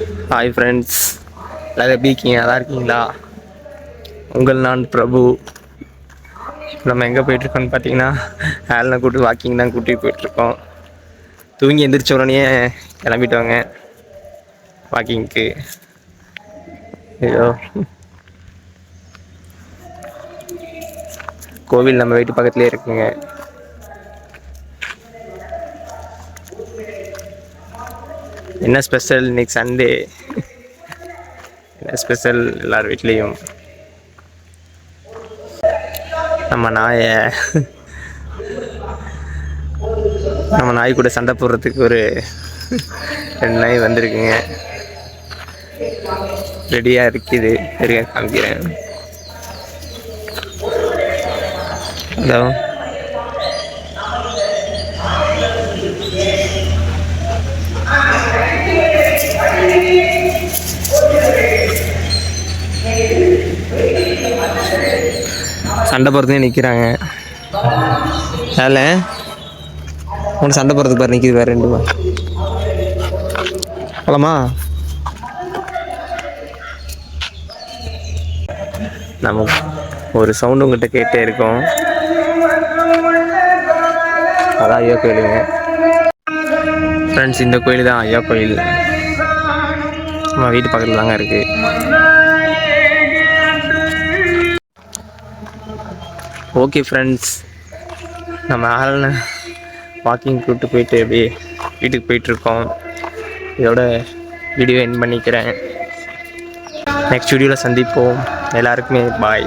Hi friends எல்லாரும் எப்படி இருக்கீங்க? நல்லா இருக்கீங்களா? உங்கள் நான் பிரபு. நம்ம எங்கே போயிட்டுருக்கோம்னு பார்த்தீங்கன்னா ஆல்னை கூப்பிட்டு வாக்கிங் தான் கூட்டிகிட்டு போயிட்டுருக்கோம் தூங்கி எந்திரிச்ச உடனே கிளம்பிட்டோங்க. வாக்கிங்க்கு ஐயோ. கோவில் நம்ம வீட்டு பக்கத்துலேயே இருக்குங்க. என்ன ஸ்பெஷல் இன்னைக்கு சண்டே என்ன ஸ்பெஷல் எல்லார் வீட்லேயும்? நம்ம நாயை நம்ம நாய் கூட சண்டை போடுறதுக்கு ஒரு ரெண்டு நாய் வந்திருக்குங்க. ரெடியாக இருக்குது. இருங்க காமிக்கிறேன். ஹலோ? சண்டை போடுறதுக்கு நிற்கிறாங்க வேலை உன் சண்டை போகிறதுக்கு பாரு நிற்கிது வேறு ரெண்டு போலாமா? நம்ம ஒரு சவுண்டு உங்கள்கிட்ட கேட்டே இருக்கோம். அதான் ஐயா கோயிலுங்க. ஃப்ரெண்ட்ஸ் இந்த கோயில் தான் ஐயா கோயில். நம்ம வீட்டு பக்கத்தில் தாங்க இருக்குது ஓகே ஃப்ரெண்ட்ஸ் நம்ம ஆளனை வாக்கிங் கூப்பிட்டு போயிட்டு அப்படியே வீட்டுக்கு போயிட்டுருக்கோம். இதோட வீடியோ என் பண்ணிக்கிறேன். நெக்ஸ்ட் வீடியோவில் சந்திப்போம். எல்லாருக்குமே பாய்